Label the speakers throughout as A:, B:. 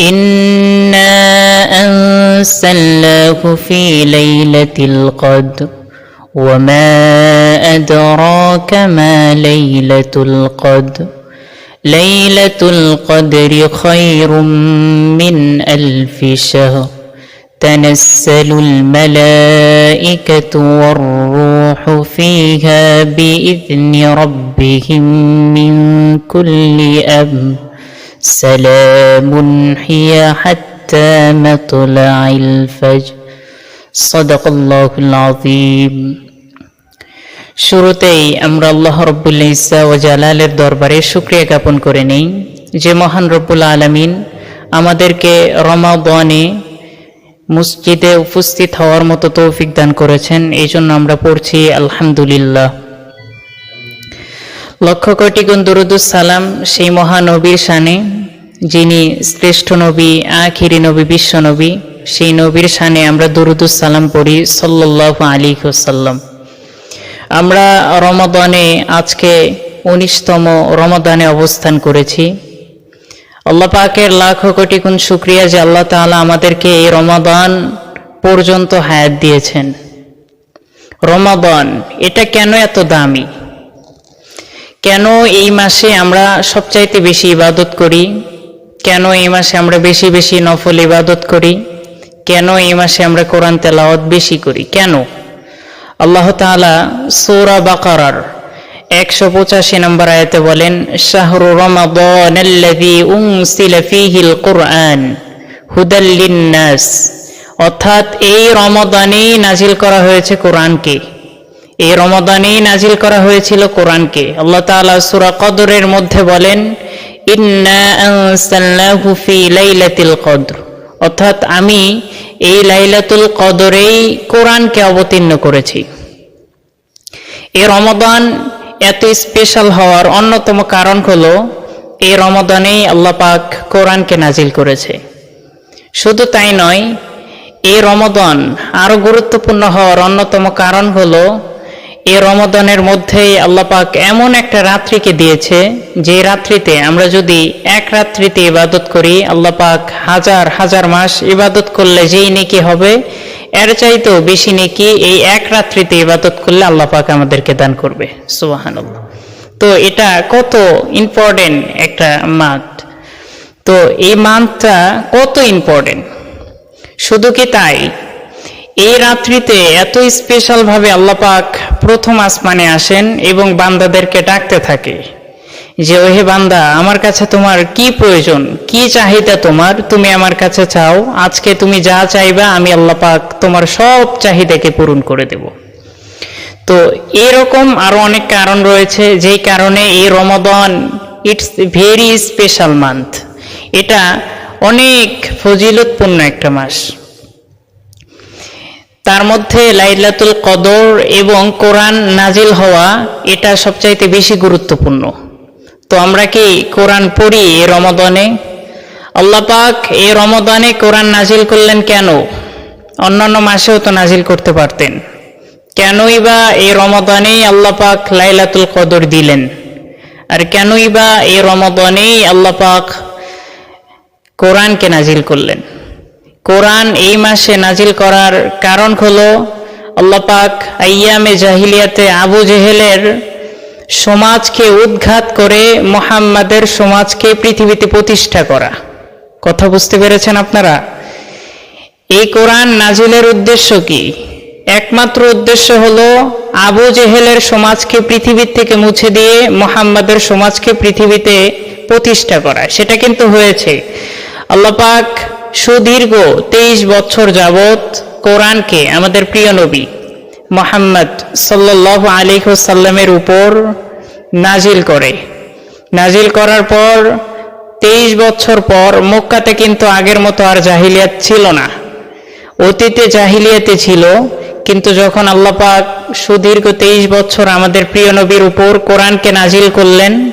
A: إنا أنزلناه في ليلة القدر وما أدراك ما ليلة القدر ليلة القدر خير من ألف شهر تنزل الملائكة والروح فيها بإذن ربهم من كل أمر سلام هي حتى مطلع الفجر صدق الله العظيم শুরুতেই আমরা আল্লাহ রব্বুল ইসা ও জালালের দরবারে শুক্রিয়া জ্ঞাপন করে নেই যে মহান রব্বুল আলমিন আমাদেরকে রমাবনে মসজিদে উপস্থিত হওয়ার মতো তৌফিক দান করেছেন এই জন্য আমরা পড়ছি আলহামদুলিল্লাহ লক্ষ কোটি গুণ সালাম সেই মহানবীর শানে, যিনি শ্রেষ্ঠ নবী, আখিরি নবী, বিশ্ব নবী, সেই নবীর শানে আমরা দুরুদুস সালাম পড়ি সাল্লাহ আলী সাল্লাম আমরা রমাদানে আজকে উনিশতম রমাদানে অবস্থান করেছি। আল্লাহ পাকের লাখো কোটি গুণ শুক্রিয়া যে আল্লাহ তাআলা আমাদেরকে এই রমাদান পর্যন্ত হায়াত দিয়েছেন। রমাদান, এটা কেন এত দামি? কেন এই মাসে আমরা সবচাইতে বেশি ইবাদত করি? কেন এই মাসে আমরা বেশি বেশি নফল ইবাদত করি? কেন এই মাসে আমরা কোরআন তেলাওয়াত বেশি করি? কেন? আল্লাহ তাআলা সূরা বাকারার একশো পঁচাশি নম্বর আয়াতে বলেন, শাহরু উনসিলা ফীহিল কুরআন হুদাল লিন্নাস। অর্থাৎ এই রমাদানেই নাজিল করা হয়েছে কোরআনকে। এই রমদানেই নাজিল করা হয়েছিল কোরআনকে। আল্লাহ তাআলা সূরা কদরের মধ্যে বলেন, ইন্না কদর। অর্থাৎ আমি এই লাইলাতুল কদরেই কোরআনকে অবতীর্ণ করেছি। এই রমাদান এত স্পেশাল হওয়ার অন্যতম কারণ হলো, এই রমাদানেই আল্লাহ পাক কোরআনকে নাজিল করেছে। শুধু তাই নয়, এই রমদান আরও গুরুত্বপূর্ণ হওয়ার অন্যতম কারণ হলো এই রমাদানের মধ্যেই আল্লাহ পাক এমন একটা রাত্রিকে দিয়েছে, যে রাত্রিতে আমরা যদি এক রাত্রিতে ইবাদত করি, আল্লাহ পাক হাজার হাজার মাস ইবাদত করলে যেই নেকি হবে, এর চাইতেও বেশি নেকি এই এক রাত্রিতে ইবাদত করলে আল্লাহ পাক আমাদেরকে দান করবে। সুবাহান তো এটা কত ইম্পর্টেন্ট একটা মান্থ? তো এই মান্থটা কত ইম্পর্টেন্ট শুধু কি তাই? এই রাত্রিতে এত স্পেশাল ভাবে আল্লাপাক প্রথম আসমানে আসেন এবং বান্দাদেরকে ডাকতে থাকে যে, ওহে বান্দা, আমার কাছে তোমার কি প্রয়োজন? কি চাহিদা তোমার? তুমি আমার কাছে চাও। আজকে তুমি যা চাইবা, আমি আল্লাপাক তোমার সব চাহিদাকে পূরণ করে দেব। তো এরকম আরও অনেক কারণ রয়েছে, যেই কারণে এই Ramadan it's very special month এটা অনেক ফজিলতপূর্ণ একটা মাস। তার মধ্যে লাইলাতুল কদর এবং কোরআন নাজিল হওয়া এটা সবচাইতে বেশি গুরুত্বপূর্ণ। তো আমরা কি কোরআন পড়ি এ রমাদানে? পাক এই রমাদানে কোরআন নাজিল করলেন কেন? অন্যান্য মাসেও তো নাজিল করতে পারতেন। কেনই বা এই রমাদানেই পাক লাইলাতুল কদর দিলেন? আর কেনই বা এই রমাদানেই পাক কোরআনকে নাজিল করলেন? কোরআন এই মাসে নাজিল করার কারণ হলো আল্লাহ পাক আইয়ামে জাহিলিয়াতে আবু জেহেলের সমাজকে উদ্ঘাত করে মোহাম্মদের সমাজকে পৃথিবীতে প্রতিষ্ঠা করা। কথা বুঝতে পেরেছেন আপনারা? এই কোরআন নাজিলের উদ্দেশ্য কি? একমাত্র উদ্দেশ্য হলো আবু জেহেলের সমাজকে পৃথিবীর থেকে মুছে দিয়ে মোহাম্মদের সমাজকে পৃথিবীতে প্রতিষ্ঠা করা। সেটা কিন্তু হয়েছে। আল্লাহ পাক সুদীর্ঘ তেইশ বছর যাবৎ কোরআনকে আমাদের প্রিয় নবী মোহাম্মদ সাল্লাহ আলী সাল্লামের উপর নাজিল করে। নাজিল করার পর তেইশ বছর পর মক্কাতে কিন্তু আগের মতো আর জাহিলিয়াত ছিল না। অতীতে জাহিলিয়াতে ছিল, কিন্তু যখন আল্লাহ পাক সুদীর্ঘ তেইশ বছর আমাদের প্রিয় নবীর উপর কোরআনকে নাজিল করলেন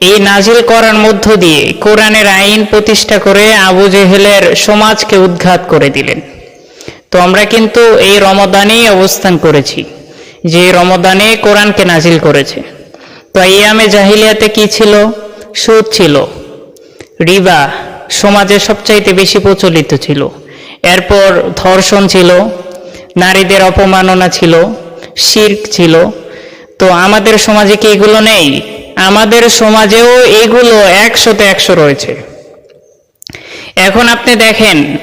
A: এই নাজিল করার মধ্য দিয়ে কোরআনের আইন প্রতিষ্ঠা করে আবু জেহেলের সমাজকে উদ্ঘাত করে দিলেন। তো আমরা কিন্তু এই রমদানেই অবস্থান করেছি, যে রমদানে কোরআনকে নাজিল করেছে। তো ইয়ামে জাহিলিয়াতে কি ছিল? সুদ ছিল, রিবা সমাজে সবচাইতে বেশি প্রচলিত ছিল, এরপর ধর্ষণ ছিল, নারীদের অপমাননা ছিল, শির্ক ছিল। তো আমাদের সমাজে কি এগুলো নেই? আমাদের সমাজেও এগুলো একশোতে একশো রয়েছে। এখন আপনি দেখেন,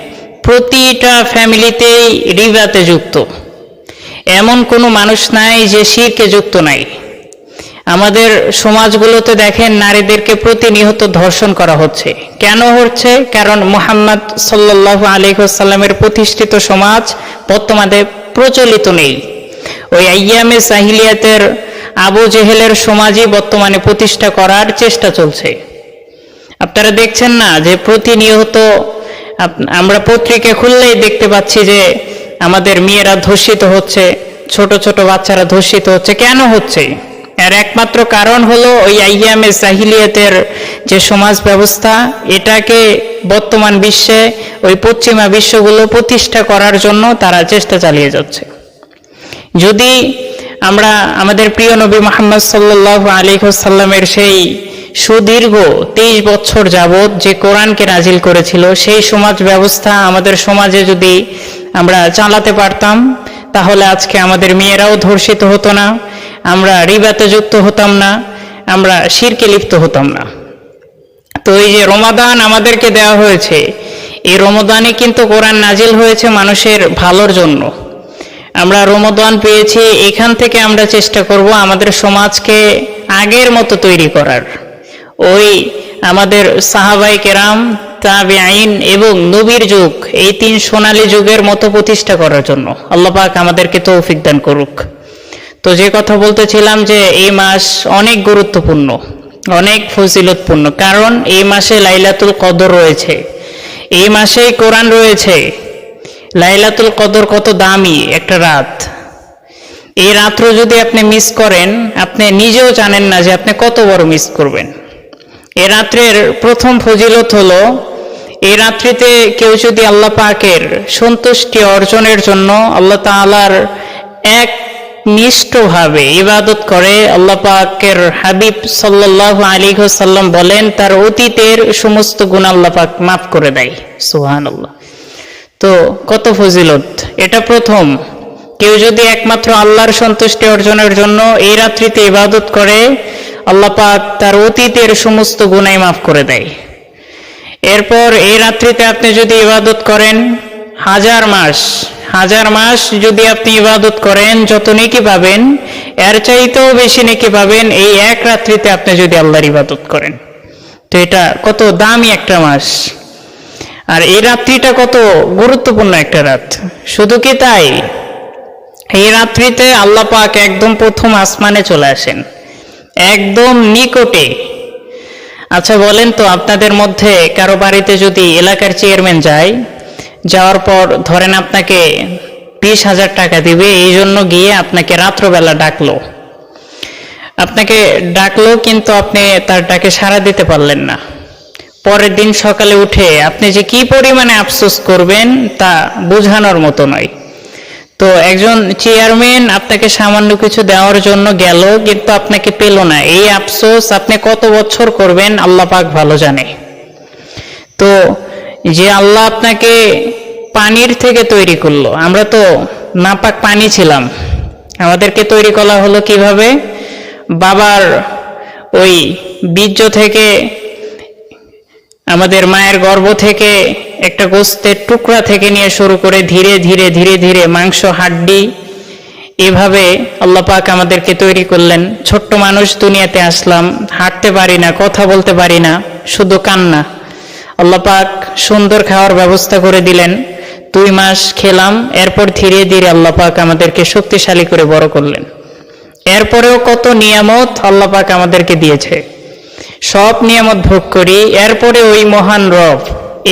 A: প্রতিটা ফ্যামিলিতেই রিবাতে যুক্ত। এমন কোনো মানুষ নাই যে শিরকে যুক্ত নাই। আমাদের সমাজগুলোতে দেখেন, নারীদেরকে প্রতিনিয়ত ধর্ষণ করা হচ্ছে। কেন হচ্ছে? কারণ মোহাম্মদ সাল্লাহ আলিহাসাল্লামের প্রতিষ্ঠিত সমাজ বর্তমানে প্রচলিত নেই। ওই আইয়ামে সাহিলিয়াতের আবু জেহেলের সমাজই বর্তমানে প্রতিষ্ঠা করার চেষ্টা চলছে। আপনারা দেখছেন না যে প্রতিনিয়ত আমরা পত্রিকা খুললেই দেখতে পাচ্ছি যে আমাদের মেয়েরা ধর্ষিত হচ্ছে, ছোট ছোট বাচ্চারা ধর্ষিত হচ্ছে। কেন হচ্ছে? এর একমাত্র কারণ হলো ওই আইয়ামে জাহিলিয়াতের যে সমাজ ব্যবস্থা, এটাকে বর্তমান বিশ্বে, ওই পশ্চিমা বিশ্বগুলো প্রতিষ্ঠা করার জন্য তারা চেষ্টা চালিয়ে যাচ্ছে। যদি আমরা আমাদের প্রিয় নবী মোহাম্মদ সাল্লাহ আলী সাল্লামের সেই সুদীর্ঘ তেইশ বছর যাবৎ যে কোরআনকে নাজিল করেছিল, সেই সমাজ ব্যবস্থা আমাদের সমাজে যদি আমরা চালাতে পারতাম, তাহলে আজকে আমাদের মেয়েরাও ধর্ষিত হতো না, আমরা রিবাতে যুক্ত হতাম না, আমরা শিরকে লিপ্ত হতাম না। তো এই যে রমাদান আমাদেরকে দেওয়া হয়েছে, এই রমাদানে কিন্তু কোরআন নাজিল হয়েছে মানুষের ভালোর জন্য। আমরা রমাদান পেয়েছি, এখান থেকে আমরা চেষ্টা করব আমাদের সমাজকে আগের মতো তৈরি করার। ওই আমাদের সাহাবাই কেরাম তাবে আইন এবং নবীর যুগ, এই তিন সোনালী যুগের মতো প্রতিষ্ঠা করার জন্য। আল্লাহ পাক আমাদেরকে তৌফিক দান করুক। তো যে কথা বলতেছিলাম যে এই মাস অনেক গুরুত্বপূর্ণ, অনেক ফজিলতপূর্ণ, কারণ এই মাসে লাইলাতুল কদর রয়েছে। এই মাসেই কোরআন রয়েছে। লাইলাতুল কদর কত দামি একটা রাত। এই রাত্র যদি আপনি মিস করেন, আপনি নিজেও জানেন না যে আপনি কত বড় মিস করবেন। এ রাত্রের প্রথম ফজিলত হলো, এই রাত্রিতে কেউ যদি আল্লাহ পাকের সন্তুষ্টি অর্জনের জন্য আল্লাহ তাআলার এক নিষ্ঠভাবে ইবাদত করে, আল্লাহ পাকের হাবিব সাল্লাহ আলী সাল্লাম বলেন, তার অতীতের সমস্ত গুণ আল্লাহ পাক মাফ করে দেয়। সুহান আল্লাহ তো কত ফজিলত? এটা প্রথম। কেউ যদি একমাত্র আল্লাহর সন্তুষ্টি অর্জনের জন্য এই রাত্রিতে ইবাদত করে, আল্লাহ পাক তার অতীতের সমস্ত গুনাই মাফ করে দেয়। এরপর এই রাত্রিতে আপনি যদি ইবাদত করেন, হাজার মাস হাজার মাস যদি আপনি ইবাদত করেন, যত নেকি পাবেন, এর চাইতেও বেশি নেকি পাবেন এই এক রাত্রিতে আপনি যদি আল্লাহর ইবাদত করেন। তো এটা কত দামি একটা মাস। আর এই রাত্রিটা কত গুরুত্বপূর্ণ একটা রাত। শুধু কি তাই? এই রাত্রিতে আল্লাহ পাক একদম প্রথম আসমানে চলে আসেন। একদম নিকটে। আচ্ছা বলেন তো আপনাদের মধ্যে কারও বাড়িতে যদি এলাকার চেয়ারম্যান যায়, যাওয়ার পর ধরেন আপনাকে বিশ হাজার টাকা দিবে, এই জন্য গিয়ে আপনাকে রাত্রবেলা ডাকলো। আপনাকে ডাকলো কিন্তু আপনি তার ডাকে সাড়া দিতে পারলেন না। পরের দিন সকালে উঠে আপনি যে কি পরিমাণে আফসোস করবেন তা বোঝানোর মতো নয়। তো একজন চেয়ারম্যান আপনাকে সামান্য কিছু দেওয়ার জন্য গেল, কিন্তু আপনাকে পেল না। এই আফসোস আপনি কত বছর করবেন আল্লাহ পাক ভালো জানে। তো যে আল্লাহ আপনাকে পানির থেকে তৈরি করল, আমরা তো নাপাক পানি ছিলাম। আমাদেরকে তৈরি করা হলো কীভাবে? বাবার ওই বীর্য থেকে আমাদের মায়ের গর্ভ থেকে একটা গোস্তের টুকরা থেকে নিয়ে শুরু করে ধীরে ধীরে ধীরে ধীরে মাংস, হাড্ডি এভাবে পাক আমাদেরকে তৈরি করলেন। ছোট্ট মানুষ দুনিয়াতে আসলাম, হাঁটতে পারি না, কথা বলতে পারি না, শুধু কান্না। পাক সুন্দর খাওয়ার ব্যবস্থা করে দিলেন। দুই মাস খেলাম, এরপর ধীরে ধীরে পাক আমাদেরকে শক্তিশালী করে বড় করলেন। এরপরেও কত নিয়ামত পাক আমাদেরকে দিয়েছে। সব নিয়ামত ভোগ করি। এরপরে ওই মহান রব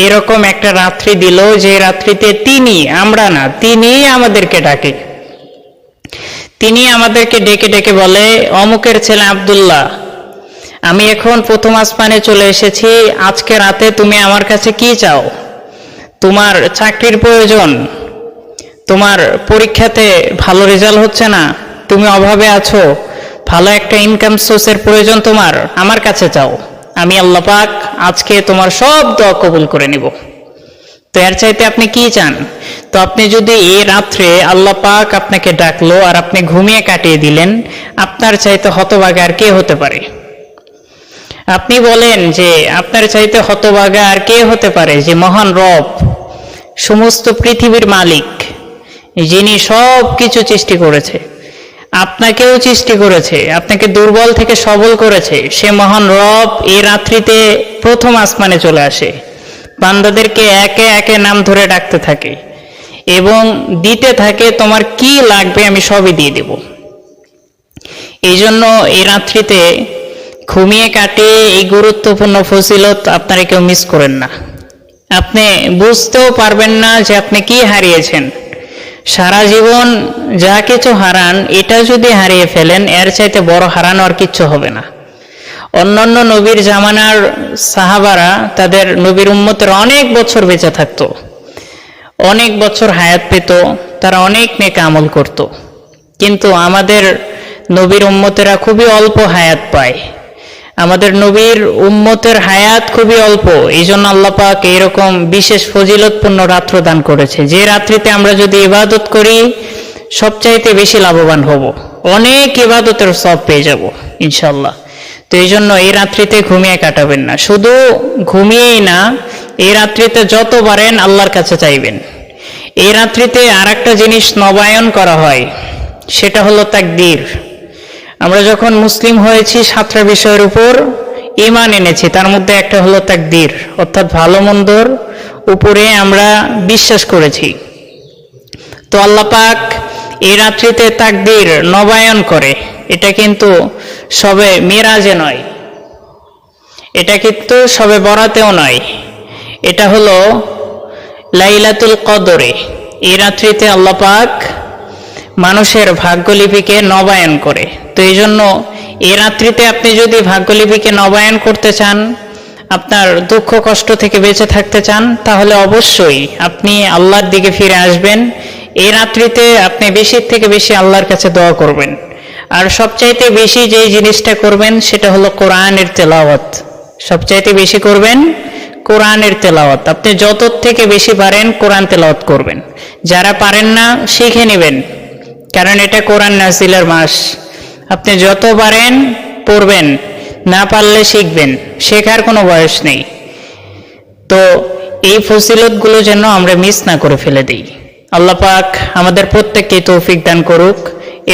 A: এরকম একটা রাত্রি দিল যে রাত্রিতে তিনি, আমরা না তিনি আমাদেরকে ডাকে। তিনি আমাদেরকে ডেকে ডেকে বলে, অমুকের ছেলে আব্দুল্লাহ, আমি এখন প্রথম আসমানে চলে এসেছি। আজকে রাতে তুমি আমার কাছে কি চাও? তোমার চাকরির প্রয়োজন। তোমার পরীক্ষাতে ভালো রেজাল্ট হচ্ছে না। তুমি অভাবে আছো। ভালো একটা ইনকাম সোর্সের প্রয়োজন তোমার, আমার কাছে চাও। আমি আল্লাহ পাক আজকে তোমার সব দোয়া কবুল করে নিব। তো এর চাইতে আপনি কি চান? তো আপনি যদি এই রাত্রে আল্লাহ পাক আপনাকে ডাকলো আর আপনি ঘুমিয়ে কাটিয়ে দিলেন, আপনার চাইতে হতভাগা আর কে হতে পারে? আপনি বলেন যে আপনার চাইতে হতভাগা আর কে হতে পারে? যে মহান রব, সমস্ত পৃথিবীর মালিক, যিনি সব কিছু সৃষ্টি করেছে। আপনাকেও সৃষ্টি করেছে, আপনাকে দুর্বল থেকে সবল করেছে। সে মহান রব এই রাত্রিতে প্রথম আসমানে চলে আসে। বান্দাদেরকে একে একে নাম ধরে ডাকতে থাকে এবং দিতে থাকে, তোমার কি লাগবে আমি সবই দিয়ে দেব। এই জন্য এই রাত্রিতে ঘুমিয়ে কাটিয়ে এই গুরুত্বপূর্ণ ফজিলত আপনারা কেউ মিস করেন না। আপনি বুঝতেও পারবেন না যে আপনি কি হারিয়েছেন। সারা জীবন যা কিছু হারান, এটা যদি হারিয়ে ফেলেন, এর চাইতে বড় হারানো আর কিচ্ছু হবে না। অন্যান্য নবীর জামানার সাহাবারা তাদের নবীর উম্মতের অনেক বছর বেঁচে থাকতো, অনেক বছর হায়াত পেত, তারা অনেক নেক আমল করত। কিন্তু আমাদের নবীর উম্মতেরা খুবই অল্প হায়াত পায়। আমাদের নবীর উম্মতের হায়াত খুবই অল্প। এই জন্য আল্লাহ পাক এরকম বিশেষ ফজিলতপূর্ণ রাত্র দান করেছে। যে রাত্রিতে আমরা যদি ইবাদত করি, সবচাইতে বেশি লাভবান হব। অনেক ইবাদতের সব পেয়ে যাব ইনশাল্লাহ তো এই জন্য এই রাত্রিতে ঘুমিয়ে কাটাবেন না। শুধু ঘুমিয়েই না, এই রাত্রিতে যত পারেন আল্লাহর কাছে চাইবেন। এই রাত্রিতে আর একটা জিনিস নবায়ন করা হয়, সেটা হলো তাকদীর। আমরা যখন মুসলিম হয়েছি সাতটা বিষয়ের উপর ইমান এনেছি, তার মধ্যে একটা হলো তাকদীর, অর্থাৎ ভালো মন্দর উপরে আমরা বিশ্বাস করেছি। তো আল্লাহ পাক এই রাত্রিতে তাকদীর নবায়ন করে, এটা কিন্তু সবে মিরাজে নয়, এটা কিন্তু সবে বরাতেও নয়, এটা হলো লাইলাতুল কদরে। এই রাত্রিতে আল্লাহ পাক মানুষের ভাগ্যলিপিকে নবায়ন করে। তো এই জন্য এই রাত্রিতে আপনি যদি ভাগ্যলিপিকে নবায়ন করতে চান, আপনার দুঃখ কষ্ট থেকে বেঁচে থাকতে চান, তাহলে অবশ্যই আপনি আল্লাহর দিকে ফিরে আসবেন। এই রাত্রিতে আপনি বেশির থেকে বেশি আল্লাহর কাছে দোয়া করবেন। আর সবচাইতে বেশি যেই জিনিসটা করবেন, সেটা হলো কোরআনের তেলাওয়াত। সবচাইতে বেশি করবেন কোরআনের তেলাওয়াত। আপনি যত থেকে বেশি পারেন কোরআন তেলাওয়াত করবেন। যারা পারেন না, শিখে নেবেন। কারণ এটা কোরআন নাজিলের মাস। আপনি যত পারেন পড়বেন, না পারলে শিখবেন, শেখার কোনো বয়স নেই। তো এই ফসিলতগুলো যেন আমরা মিস না করে ফেলে দিই। আল্লাহ পাক আমাদের প্রত্যেককে তৌফিক দান করুক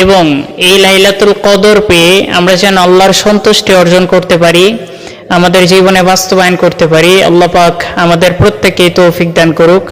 A: এবং এই লাইলাতুল কদর পেয়ে আমরা যেন আল্লাহর সন্তুষ্টি অর্জন করতে পারি, আমাদের জীবনে বাস্তবায়ন করতে পারি। আল্লাহ পাক আমাদের প্রত্যেককে তৌফিক দান করুক।